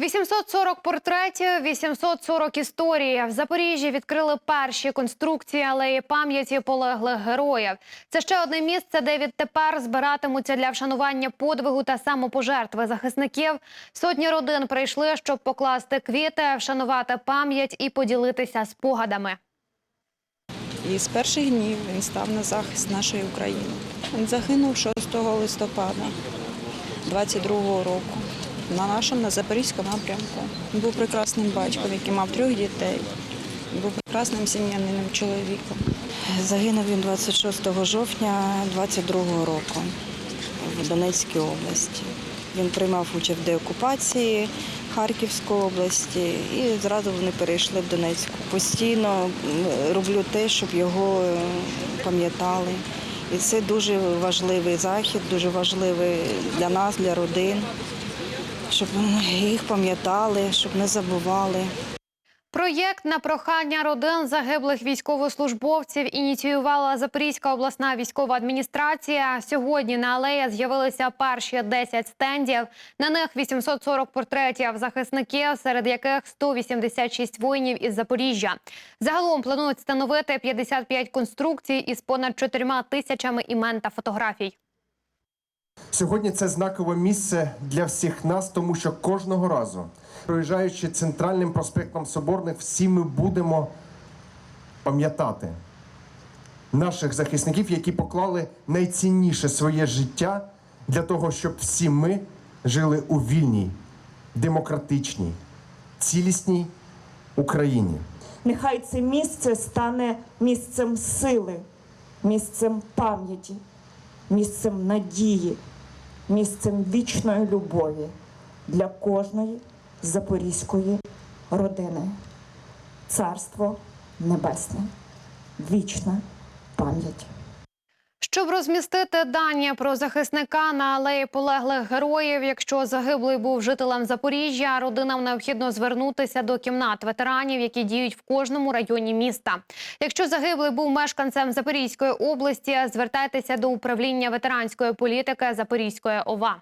840 портретів, 840 історій. В Запоріжжі відкрили перші конструкції алеї пам'яті полеглих героїв. Це ще одне місце, де відтепер збиратимуться для вшанування подвигу та самопожертви захисників. Сотні родин прийшли, щоб покласти квіти, вшанувати пам'ять і поділитися спогадами. І з перших днів він став на захист нашої України. Він загинув 6 листопада 22-го року на нашому на Запорізькому напрямку. Він був прекрасним батьком, який мав трьох дітей. Був прекрасним сім'янином чоловіком. Загинув він 26 жовтня 22-го року в Донецькій області. Він приймав участь в деокупації Харківської області і зразу вони перейшли в Донецьку. Постійно роблю те, щоб його е, пам'ятали. І це дуже важливий захід, дуже важливий для нас, для родин, щоб їх пам'ятали, щоб не забували. Проєкт на прохання родин загиблих військовослужбовців ініціювала Запорізька обласна військова адміністрація. Сьогодні на алеї з'явилися перші 10 стендів. На них 840 портретів захисників, серед яких 186 воїнів із Запоріжжя. Загалом планують встановити 55 конструкцій із понад 4 тисячами імен та фотографій. Сьогодні це знакове місце для всіх нас, тому що кожного разу, проїжджаючи центральним проспектом Соборних, всі ми будемо пам'ятати наших захисників, які поклали найцінніше своє життя для того, щоб всі ми жили у вільній, демократичній, цілісній Україні. Нехай це місце стане місцем сили, місцем пам'яті, місцем надії, місцем вічної любові для кожної запорізької родини. Царство Небесне, вічна пам'ять. Щоб розмістити дані про захисника на алеї полеглих героїв, якщо загиблий був жителем Запоріжжя, родинам необхідно звернутися до кімнат ветеранів, які діють в кожному районі міста. Якщо загиблий був мешканцем Запорізької області, звертайтеся до управління ветеранської політики Запорізької ОВА.